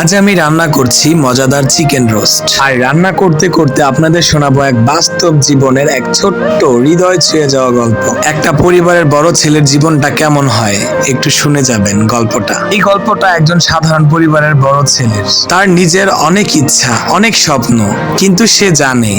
আজ আমি রান্না করছি মজাদার চিকেন রোস্ট। আর রান্না করতে করতে আপনাদের শোনাবো এক বাস্তব জীবনের এক ছোট্ট হৃদয় ছুঁয়ে যাওয়া গল্প। একটা পরিবারের বড় ছেলের জীবনটা কেমন হয়, একটু শুনে যাবেন গল্পটা। এই গল্পটা একজন সাধারণ পরিবারের বড় ছেলের। তার নিজের অনেক ইচ্ছা, অনেক স্বপ্ন, কিন্তু সে জানে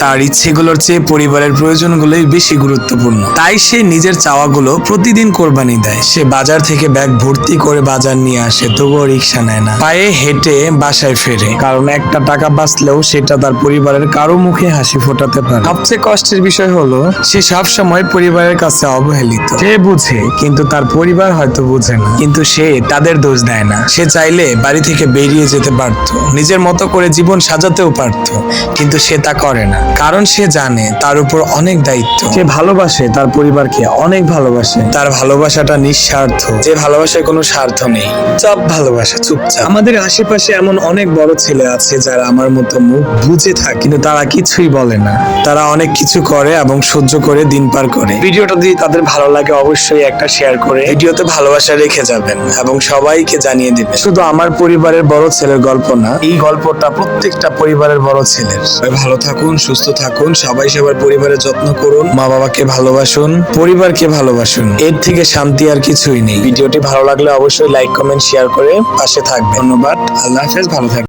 তার ইচ্ছেগুলোর চেয়ে পরিবারের প্রয়োজনগুলোই বেশি গুরুত্বপূর্ণ। তাই সে নিজের চাওয়াগুলো প্রতিদিন কোরবানি দেয়। সে বাজার থেকে ব্যাগ ভর্তি করে বাজার নিয়ে আসে, তবুও রিক্সা নেয় না। পায়ে হেঁটে বাসায় ফেরে। কারণ একটা টাকা বাঁচলেও সেটা তার পরিবারের কারও মুখে হাসি ফোটাতে পারে সবচেয়ে কষ্টের বিষয় হলো, সে সব সময় পরিবারের কাছে অবহেলিত। সে বুঝে, কিন্তু তার পরিবার হয়তো বুঝে না। কিন্তু সে তাদের দোষ দেয় না। সে চাইলে বাড়ি থেকে বেরিয়ে যেতে পারত। নিজের মতো করে জীবন সাজাতেও পারত। কিন্তু সে তা করে না। কারণ সে জানে তার উপর অনেক দায়িত্ব। সে ভালোবাসে, তার পরিবারকে অনেক ভালোবাসে। তার ভালোবাসাটা নিঃস্বার্থ। যে ভালোবাসায় কোনো স্বার্থ নেই। চুপ ভালোবাসা, চুপচাপ। আমাদের আশেপাশে এমন অনেক বড় ছেলে আছে যারা আমার মতো মুখ বুঝে থাকে, কিন্তু তারা কিছুই বলে না। তারা অনেক কিছু করে এবং সহ্য করে দিন পার করে। ভিডিওটা যদি তাদের ভালো লাগে, অবশ্যই একটা শেয়ার করে ভিডিওতে ভালোবাসা রেখে যাবেন এবং সবাইকে জানিয়ে দিবেন। শুধু আমার পরিবারের বড় ছেলের গল্প না, এই গল্পটা প্রত্যেকটা পরিবারের বড় ছেলের। সবাই ভালো থাকুন, সুস্থ থাকুন, সবাই সবার পরিবারের যত্ন করুন, মা বাবাকে ভালোবাসুন, পরিবারকে ভালোবাসুন। এর থেকে শান্তি আর কিছুই নেই। ভিডিওটি ভালো লাগলে অবশ্যই লাইক কমেন্ট শেয়ার করে পাশে থাকবেন। ধন্যবাদ। আল্লাহ হাফেজ ভালো থাকবেন।